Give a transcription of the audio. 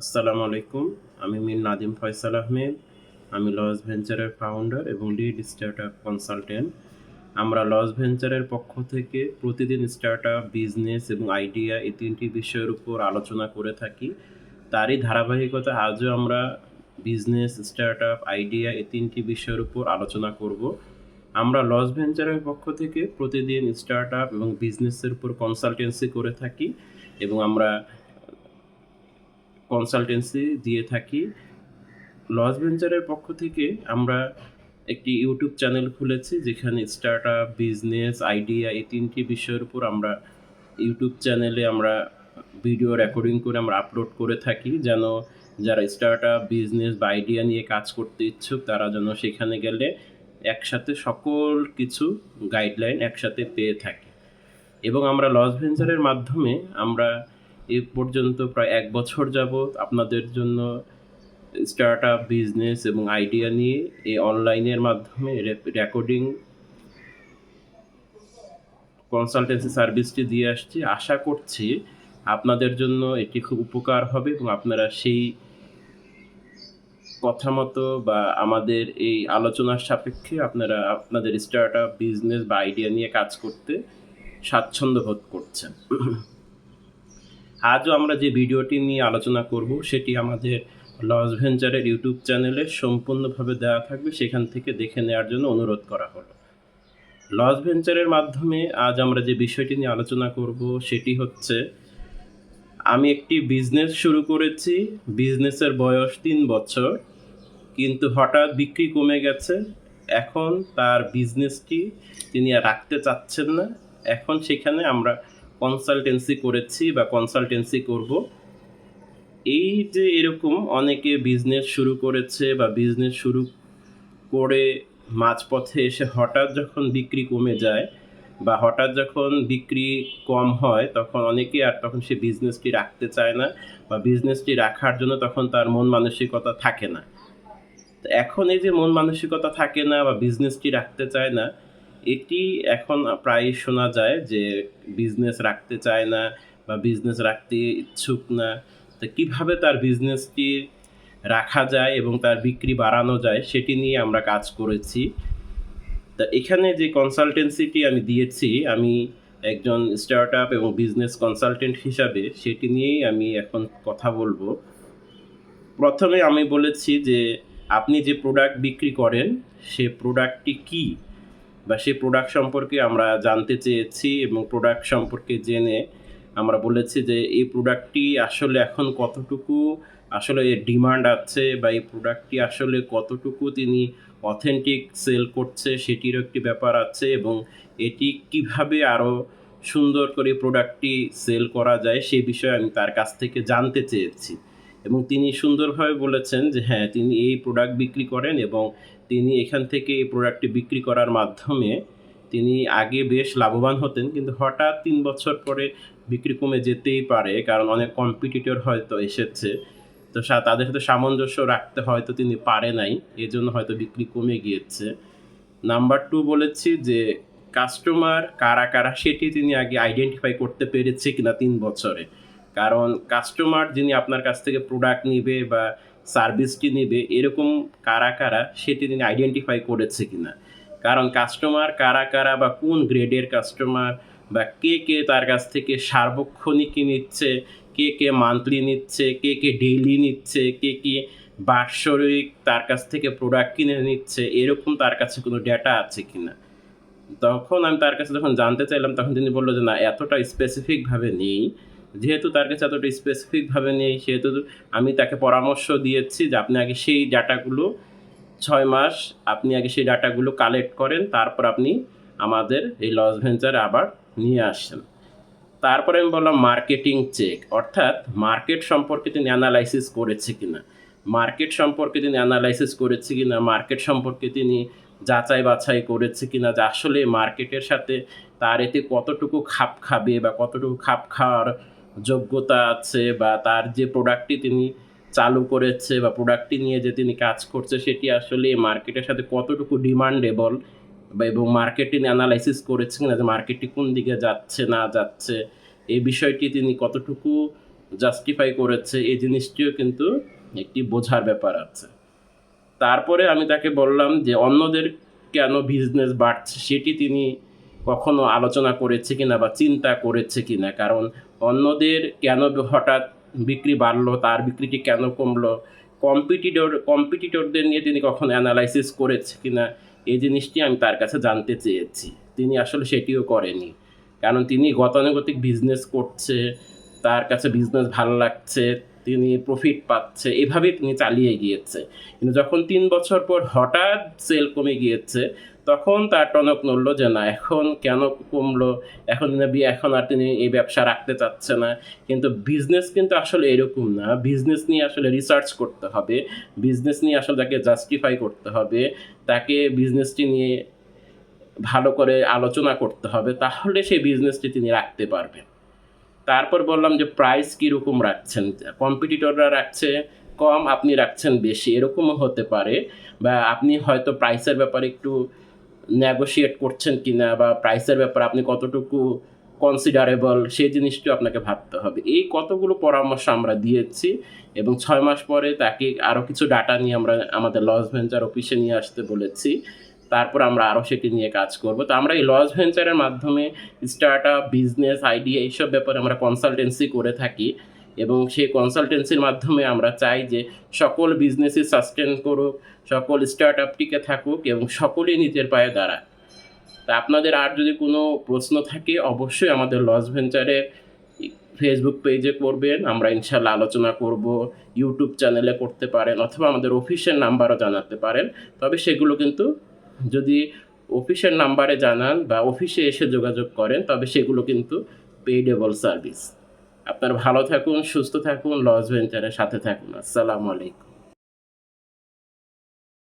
আসসালামু আলাইকুম। আমি মীর নাদিম ফয়সাল আহমেদ। আমি লস ভেঞ্চারের ফাউন্ডার এবং লিড স্টার্টআপ কনসালটেন্ট আমরা লস ভেঞ্চারের পক্ষ থেকে প্রতিদিন স্টার্ট আপ বিজনেস এবং আইডিয়া এই তিনটি বিষয়ের উপর আলোচনা করে থাকি। তারই ধারাবাহিকতা আজও আমরা বিজনেস স্টার্টআপ আইডিয়া এই তিনটি বিষয়ের উপর আলোচনা করব। আমরা লস ভেঞ্চারের পক্ষ থেকে প্রতিদিন স্টার্টআপ এবং বিজনেসের উপর কনসালটেন্সি করে থাকি এবং আমরা কনসালটেন্সি দিয়ে থাকি। লস ভেঞ্চারের পক্ষ থেকে আমরা একটি ইউটিউব চ্যানেল খুলেছি, যেখানে স্টার্টআপ বিজনেস আইডিয়া এই তিনটি বিষয়ের উপর আমরা ইউটিউব চ্যানেলে আমরা ভিডিও রেকর্ডিং করে আমরা আপলোড করে থাকি, যেন যারা স্টার্টআপ বিজনেস বা আইডিয়া নিয়ে কাজ করতে ইচ্ছুক, তারা যেন সেখানে গেলে একসাথে সকল কিছু গাইডলাইন একসাথে পেয়ে থাকে। এবং আমরা লস ভেঞ্চারের মাধ্যমে আমরা এ পর্যন্ত প্রায় এক বছর যাবৎ আপনাদের জন্য স্টার্ট আপ বিজনেস এবং আইডিয়া নিয়ে এই অনলাইনের মাধ্যমে রেকর্ডিং কনসালটেন্সি সার্ভিসটি দিয়ে আসছি। আশা করছি আপনাদের জন্য এটি খুব উপকার হবে এবং আপনারা সেই কথা মতো বা আমাদের এই আলোচনার সাপেক্ষে আপনারা আপনাদের স্টার্ট আপ বিজনেস বা আইডিয়া নিয়ে কাজ করতে স্বাচ্ছন্দ্য বোধ করছেন। আজও আমরা যে ভিডিওটি নিয়ে আলোচনা করব, সেটি আমাদের লস ভেঞ্চারের ইউটিউব চ্যানেলে সম্পূর্ণভাবে দেওয়া থাকবে। সেখান থেকে দেখে নেওয়ার জন্য অনুরোধ করা হলো। লস ভেঞ্চারের মাধ্যমে আজ আমরা যে বিষয়টি নিয়ে আলোচনা করব, সেটি হচ্ছে, আমি একটি বিজনেস শুরু করেছি বিজনেসের বয়স তিন বছর, কিন্তু হঠাৎ বিক্রি কমে গেছে। এখন তার বিজনেসটি তিনি রাখতে চাচ্ছেন না। এখন সেখানে আমরা কনসালটেন্সি করেছি বা কনসালটেন্সি করব। এই যে এরকম অনেকে বিজনেস শুরু করেছে বা বিজনেস শুরু করে মাঝপথে এসে হঠাৎ যখন বিক্রি কমে যায় বা হঠাৎ যখন বিক্রি কম হয়, তখন অনেকে আর তখন সে বিজনেসটি রাখতে চায় না বা বিজনেসটি রাখার জন্য তখন তার মন মানসিকতা থাকে না। এখন এই যে মন মানসিকতা থাকে না বা বিজনেসটি রাখতে চায় না এটি এখন প্রায় শোনা যায় যে বিজনেস রাখতে চায় না বা বিজনেস রাখতে ইচ্ছুক না। তো কীভাবে তার বিজনেসটি রাখা যায় এবং তার বিক্রি বাড়ানো যায় সেটি নিয়ে আমরা কাজ করেছি। তা এখানে যে কনসালটেন্সিটি আমি দিয়েছি, আমি একজন স্টার্ট আপ এবং বিজনেস কনসালটেন্ট হিসাবে সেটি নিয়েই আমি এখন কথা বলব। প্রথমে আমি বলেছি যে আপনি যে প্রোডাক্ট বিক্রি করেন, সে প্রোডাক্টটি কী? বা সেই প্রোডাক্ট সম্পর্কে আমরা জানতে চেয়েছি এবং প্রোডাক্ট সম্পর্কে জেনে আমরা বলেছি যে এই প্রোডাক্টটি আসলে এখন কতটুকু আসলে এর ডিমান্ড আছে বা এই প্রোডাক্টটি আসলে কতটুকু তিনি অথেন্টিক সেল করছে সেটিরও একটি ব্যাপার আছে এবং এটি কীভাবে আরও সুন্দর করে প্রোডাক্টটি সেল করা যায় সেই বিষয়ে আমি তার কাছ থেকে জানতে চেয়েছি। এবং তিনি সুন্দরভাবে বলেছেন যে হ্যাঁ তিনি এই প্রোডাক্ট বিক্রি করেন এবং তিনি এখান থেকে এই প্রোডাক্টটি বিক্রি করার মাধ্যমে তিনি আগে বেশ লাভবান হতেন। কিন্তু হঠাৎ তিন বছর পরে বিক্রি কমে যেতেই পারে, কারণ অনেক কম্পিটিটর হয়তো এসেছে। তো তাদের সাথে সামঞ্জস্য রাখতে হয়তো তিনি পারে নাই এই জন্য হয়তো বিক্রি কমে গিয়েছে। নাম্বার টু বলেছি যে কাস্টমার কারা কারা সেটি তিনি আগে আইডেন্টিফাই করতে পেরেছে কিনা তিন বছরে। কারণ কাস্টমার যিনি আপনার কাছ থেকে প্রোডাক্ট নিবে বা সার্ভিসটি নেবে, এরকম কারা কারা সেটি তিনি আইডেন্টিফাই করেছে কিনা? কারণ কাস্টমার কারা কারা বা কোন গ্রেডের কাস্টমার বা কে কে তার কাছ থেকে সার্বক্ষণিকই নিচ্ছে, কে কে মান্থলি নিচ্ছে, কে কে ডেইলি নিচ্ছে, কে কে বাৎসরিক তার কাছ থেকে প্রোডাক্ট কিনে নিচ্ছে, এরকম তার কাছে কোনো ডেটা আছে কি না তখন আমি তার কাছে যখন জানতে চাইলাম, তখন তিনি বলল যে না, এতটা স্পেসিফিকভাবে নেই। যেহেতু তার কাছে এতটা স্পেসিফিকভাবে নেই, সেহেতু আমি তাকে পরামর্শ দিয়েছি যে আপনি আগে সেই ডাটাগুলো ছয় মাস আপনি আগে সেই ডাটাগুলো কালেক্ট করেন, তারপর আপনি আমাদের এই লস ভেঞ্চারে আবার নিয়ে আসেন। তারপরে আমি বললাম মার্কেটিং চেক অর্থাৎ মার্কেট সম্পর্কে তিনি অ্যানালাইসিস করেছে কিনা। মার্কেট সম্পর্কে তিনি অ্যানালাইসিস করেছে কিনা মার্কেট সম্পর্কে তিনি যাচাই বাছাই করেছে কিনা, যে আসলে মার্কেটের সাথে তার এতে কতটুকু খাপ খাবে বা কতটুকু খাপ খাওয়ার যোগ্যতা আছে বা তার যে প্রোডাক্টটি তিনি চালু করেছে বা প্রোডাক্টটি নিয়ে যে তিনি কাজ করছে, সেটি আসলে মার্কেটের সাথে কতটুকু ডিমান্ডেবল বা এবং মার্কেটিং অ্যানালাইসিস করেছেন না যে মার্কেটটি কোন দিকে যাচ্ছে, না যাচ্ছে, এই বিষয়টি তিনি কতটুকু জাস্টিফাই করেছে, এই জিনিসটিও কিন্তু একটি বোঝার ব্যাপার আছে। তারপরে আমি তাকে বললাম যে অন্যদের কেন বিজনেস বাড়ছে, সেটি তিনি কখনো আলোচনা করেছে কিনা বা চিন্তা করেছে কিনা, কারণ অন্যদের কেন হঠাৎ বিক্রি বাড়লো, তার বিক্রিটি কেন কমলো কম্পিটিটর কম্পিটিটরদের নিয়ে তিনি কখনো অ্যানালাইসিস করেছে কিনা এই জিনিসটি আমি তার কাছে জানতে চেয়েছি। তিনি আসলে সেটিও করেনি, কারণ তিনি গতানুগতিক বিজনেস করছে, তার কাছে বিজনেস ভালো লাগছে তিনি প্রফিট পাচ্ছে, এভাবে তিনি চালিয়ে গিয়েছে। কিন্তু যখন তিন বছর পর হঠাৎ সেল কমে গিয়েছে, তখন তার টনক নড়লো যে, না, এখন কেন কমলো? এখন এখন আর তিনি এই ব্যবসা রাখতে চাচ্ছে না। কিন্তু বিজনেস কিন্তু আসলে এরকম না। বিজনেস নিয়ে আসলে রিসার্চ করতে হবে। বিজনেস নিয়ে আসলে তাকে জাস্টিফাই করতে হবে। তাকে বিজনেসটি নিয়ে ভালো করে আলোচনা করতে হবে। তাহলে সেই বিজনেসটি তিনি রাখতে পারবেন। তারপর বললাম যে প্রাইস কীরকম রাখছেন? কম্পিটিটররা রাখছে, কম, আপনি রাখছেন বেশি, এরকমও হতে পারে। বা আপনি হয়তো প্রাইসের ব্যাপারে একটু নেগোশিয়েট করছেন কিনা, বা প্রাইসের ব্যাপারে আপনি কতটুকু কনসিডারেবল সেই জিনিসটিও আপনাকে ভাবতে হবে। এই কতগুলো পরামর্শ আমরা দিয়েছি, এবং ছয় মাস পরে তাকে আরও কিছু ডাটা নিয়ে আমরা আমাদের লস ভেঞ্চার অফিসে নিয়ে আসতে বলেছি। তারপর আমরা আরও সেটি নিয়ে কাজ করব। তো আমরা এই লস ভেঞ্চারের মাধ্যমে স্টার্ট আপ বিজনেস, আইডিয়া এইসব ব্যাপারে আমরা কনসালটেন্সি করে থাকি এবং সেই কনসালটেন্সির মাধ্যমে আমরা চাই যে সকল বিজনেসই সাস্টেন করুক, সকল স্টার্ট আপ টিকে থাকুক এবং সকলেই নিজের পায়ে দাঁড়াক। তা আপনাদের আর যদি কোনো প্রশ্ন থাকে, অবশ্যই আমাদের লস ভেঞ্চারের ফেসবুক পেজে করবেন। আমরা ইনশাল্লাহ আলোচনা করব ইউটিউব চ্যানেলে করতে পারেন অথবা আমাদের অফিসের নাম্বারও জানাতে পারেন। তবে সেগুলো কিন্তু যদি অফিসের নাম্বারে জানান বা অফিসে এসে যোগাযোগ করেন, তবে সেগুলো কিন্তু পেইডেবল সার্ভিস। আপনার ভালো থাকুন, সুস্থ থাকুন লজ ভেঞ্চারের সাথে থাকুন। আসসালামু আলাইকুম।